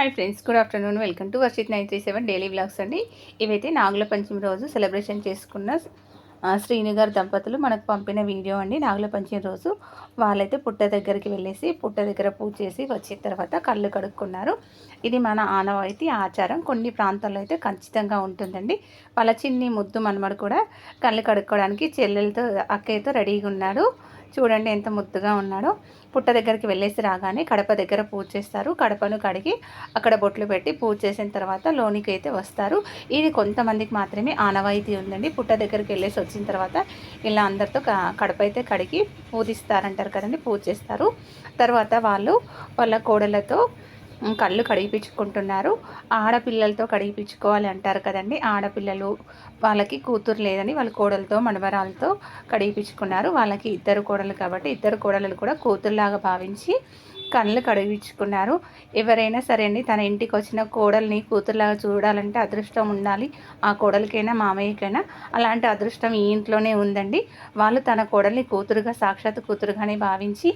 Hi friends good afternoon welcome to Varshith nine three seven daily blogs అండి. ఇవైతే నాగుల పంచమి రోజు celebration చేసుకున్న శ్రీనిగారు దంపతులు మనకు పంపిన వీడియో అండి. నాగుల పంచమి రోజు వాళ్ళైతే పుట్ట దగ్గరికి వెళ్ళేసి పుట్ట దగ్గర పూజ చేసి వచ్చిన తర్వాత కళ్ళు కడుక్కున్నారు. ఇది మన ఆనవాయితీ ఆచారం. కొన్ని ప్రాంతాల్లో అయితే ఖచ్చితంగా ఉంటుందండి. వాళ్ళ చిన్ని ముద్దు మనమడు కూడా కళ్ళు కడుక్కోవడానికి చెల్లెలతో అక్కయ్యతో రెడీగా ఉన్నాడు చూడండి ఎంత ముద్దుగా ఉన్నాడో. పుట్ట దగ్గరికి వెళ్ళేసి రాగానే కడప దగ్గర పూజ చేస్తారు. కడపను కడిగి అక్కడ బొట్లు పెట్టి పూజ చేసిన తర్వాత లోనికి అయితే వస్తారు. ఇది కొంతమందికి మాత్రమే ఆనవాయితీ ఉందండి. పుట్ట దగ్గరికి వెళ్ళేసి వచ్చిన తర్వాత ఇలా అందరితో కడప అయితే కడిగి పూజిస్తారంటారు కదండి పూజ చేస్తారు. తర్వాత వాళ్ళు వాళ్ళ కోడలతో కళ్ళు కడిగిపించుకుంటున్నారు ఆడపిల్లలతో కడిగిపించుకోవాలి అంటారు కదండి. ఆడపిల్లలు వాళ్ళకి కూతురు లేదని వాళ్ళ కోడలతో మనవరాలతో కడిగిపించుకున్నారు వాళ్ళకి ఇద్దరు కోడలు కాబట్టి ఇద్దరు కోడలు కూడా కూతురులాగా భావించి కళ్ళు కడిగించుకున్నారు. ఎవరైనా సరే అండి తన ఇంటికి వచ్చిన కోడల్ని కూతురులాగా చూడాలంటే అదృష్టం ఉండాలి. ఆ కోడలికైనా మామయ్యకైనా అలాంటి అదృష్టం ఈ ఇంట్లోనే ఉందండి. వాళ్ళు తన కోడల్ని కూతురుగా సాక్షాత్ కూతురుగానే భావించి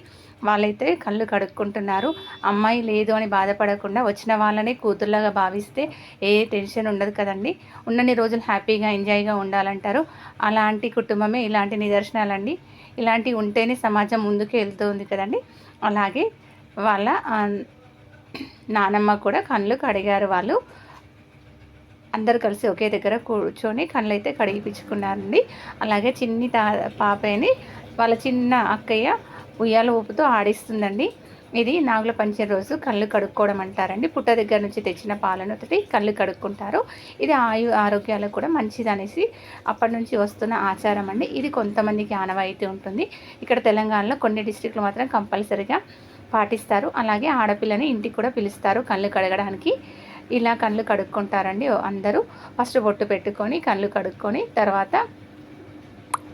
వాళ్ళైతే కళ్ళు కడుక్కుంటున్నారు. అమ్మాయి లేదు అని బాధపడకుండా వచ్చిన వాళ్ళనే కూతురులాగా భావిస్తే ఏ టెన్షన్ ఉండదు కదండి. ఉన్నన్ని రోజులు హ్యాపీగా ఎంజాయ్గా ఉండాలంటారు. అలాంటి కుటుంబమే ఇలాంటి నిదర్శనాలండి. ఇలాంటివి ఉంటేనే సమాజం ముందుకు వెళ్తుంది కదండి. అలాగే వాళ్ళ నానమ్మ కూడా కళ్ళు కడిగారు వాళ్ళు. అందరు కలిసి ఒకే దగ్గర కూర్చొని కళ్ళు అయితే కడిగిపించుకున్నారండి అలాగే చిన్ని తా పాపని వాళ్ళ చిన్న అక్కయ్య ఉయ్యాల ఊపుతూ ఆడిస్తుందండి. ఇది నాగుల పంచమి రోజు కళ్ళు కడుక్కోవడం అంటారండి. పుట్ట దగ్గర నుంచి తెచ్చిన పాలను తోటి కళ్ళు కడుక్కుంటారు. ఇది ఆయు ఆరోగ్యాలకు కూడా మంచిది అనేసి అప్పటి నుంచి వస్తున్న ఆచారం అండి. ఇది కొంతమందికి ఆనవాయితీ ఉంటుంది. ఇక్కడ తెలంగాణలో కొన్ని డిస్టిక్లు మాత్రం కంపల్సరీగా పాటిస్తారు. అలాగే ఆడపిల్లని ఇంటికి కూడా పిలుస్తారు. కళ్ళు కడగడానికి. ఇలా కళ్ళు కడుక్కుంటారండి అందరూ. ఫస్ట్ బొట్టు పెట్టుకొని కళ్ళు కడుక్కొని తర్వాత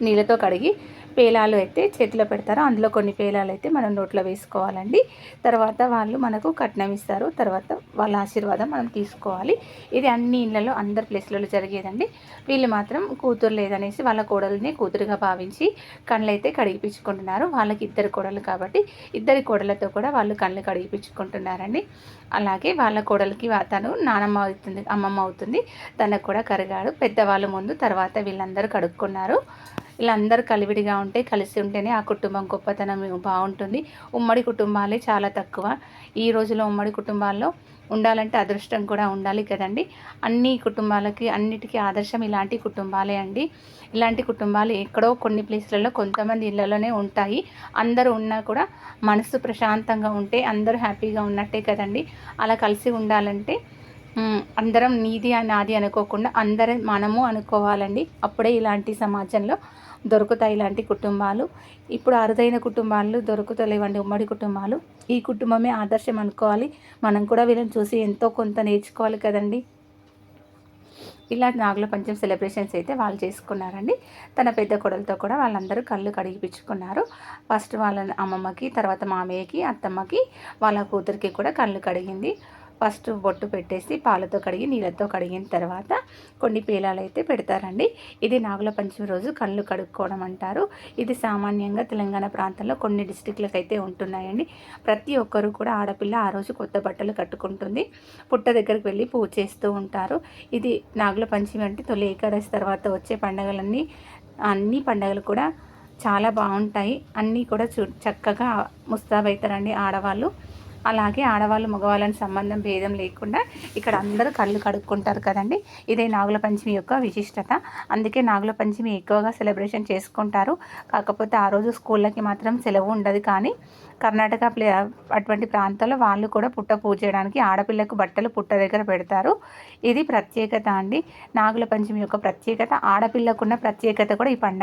నీళ్ళతో కడిగి పేలాలు అయితే చేతిలో పెడతారు. అందులో కొన్ని పేలాలు అయితే మనం నోట్లో వేసుకోవాలండి. తర్వాత వాళ్ళు మనకు కట్నం ఇస్తారు. తర్వాత వాళ్ళ ఆశీర్వాదం మనం తీసుకోవాలి. ఇది అన్ని ఇళ్ళలో అందరి ప్లేస్లలో జరిగేదండి. వీళ్ళు మాత్రం కూతురు లేదనేసి వాళ్ళ కోడల్ని కూతురుగా భావించి కళ్ళు అయితే కడిగిపించుకుంటున్నారు. వాళ్ళకి ఇద్దరు కోడలు కాబట్టి ఇద్దరి కోడలతో కూడా వాళ్ళు కళ్ళు కడిగిపించుకుంటున్నారండి. అలాగే వాళ్ళ కోడలికి తను నానమ్మ అవుతుంది అమ్మమ్మ అవుతుంది. తనకు కూడా కరిగాడు. పెద్దవాళ్ళు ముందు తర్వాత వీళ్ళందరూ కడుక్కున్నారు. ఇలా అందరు కలివిడిగా ఉంటే కలిసి ఉంటేనే ఆ కుటుంబం గొప్పతనం బాగుంటుంది. ఉమ్మడి కుటుంబాలే చాలా తక్కువ. ఈ రోజులో ఉమ్మడి కుటుంబాల్లో ఉండాలంటే అదృష్టం కూడా ఉండాలి కదండి. అన్ని కుటుంబాలకి అన్నిటికీ ఆదర్శం ఇలాంటి కుటుంబాలే అండి. ఇలాంటి కుటుంబాలు ఎక్కడో కొన్ని ప్లేస్లలో కొంతమంది ఇళ్ళలోనే ఉంటాయి. అందరూ ఉన్నా కూడా మనసు ప్రశాంతంగా ఉంటే అందరూ హ్యాపీగా ఉన్నట్టే కదండి. అలా కలిసి ఉండాలంటే అందరం నీది నాది అనుకోకుండా అందరం మనము అనుకోవాలండి. అప్పుడే ఇలాంటి సమాజంలో దొరుకుతాయి ఇలాంటి కుటుంబాలు. ఇప్పుడు అరుదైన కుటుంబాలు దొరుకుతలేవండి ఉమ్మడి కుటుంబాలు. ఈ కుటుంబమే ఆదర్శం అనుకోవాలి. మనం కూడా వీళ్ళని చూసి ఎంతో కొంత నేర్చుకోవాలి కదండి. ఇలా నాగుల పంచం సెలబ్రేషన్స్ అయితే వాళ్ళు చేసుకున్నారండి. తన పెద్ద కొడలతో కూడా వాళ్ళందరూ కళ్ళు కడిగిపించుకున్నారు. ఫస్ట్ వాళ్ళ అమ్మమ్మకి తర్వాత మామయ్యకి అత్తమ్మకి వాళ్ళ కూతురికి కూడా కళ్ళు కడిగింది. ఫస్ట్ బొట్టు పెట్టేసి పాలతో కడిగి నీళ్ళతో కడిగిన తర్వాత కొన్ని పేలాలు అయితే పెడతారండి. ఇది నాగుల పంచమి రోజు కళ్ళు కడుక్కోవడం అంటారు. ఇది సామాన్యంగా తెలంగాణ ప్రాంతంలో కొన్ని డిస్టిక్లకు అయితే ఉంటున్నాయండి. ప్రతి ఒక్కరు కూడా ఆడపిల్ల ఆ రోజు కొత్త బట్టలు కట్టుకుంటుంది. పుట్ట దగ్గరికి వెళ్ళి పూజ చేస్తూ ఉంటారు. ఇది నాగుల పంచమి అంటే తొలి ఏకాదశి తర్వాత వచ్చే పండగలన్నీ అన్ని పండగలు కూడా చాలా బాగుంటాయి. అన్నీ కూడా చూ చక్కగా ముస్తాబైతారండి ఆడవాళ్ళు. అలాగే ఆడవాళ్ళు మగవాళ్ళని సంబంధం భేదం లేకుండా ఇక్కడ అందరూ కళ్ళు కడుక్కుంటారు కదండి. ఇదే నాగుల పంచమి యొక్క విశిష్టత. అందుకే నాగుల పంచమి ఎక్కువగా సెలబ్రేషన్ చేసుకుంటారు. కాకపోతే ఆ రోజు స్కూళ్ళకి మాత్రం సెలవు ఉండదు కానీ కర్ణాటక ప్లే అటువంటి ప్రాంతాల్లో వాళ్ళు కూడా పుట్ట పూజ చేయడానికి ఆడపిల్లకు బట్టలు పుట్ట దగ్గర పెడతారు. ఇది ప్రత్యేకత అండి. నాగుల పంచమి యొక్క ప్రత్యేకత ఆడపిల్లకున్న ప్రత్యేకత కూడా ఈ పండగ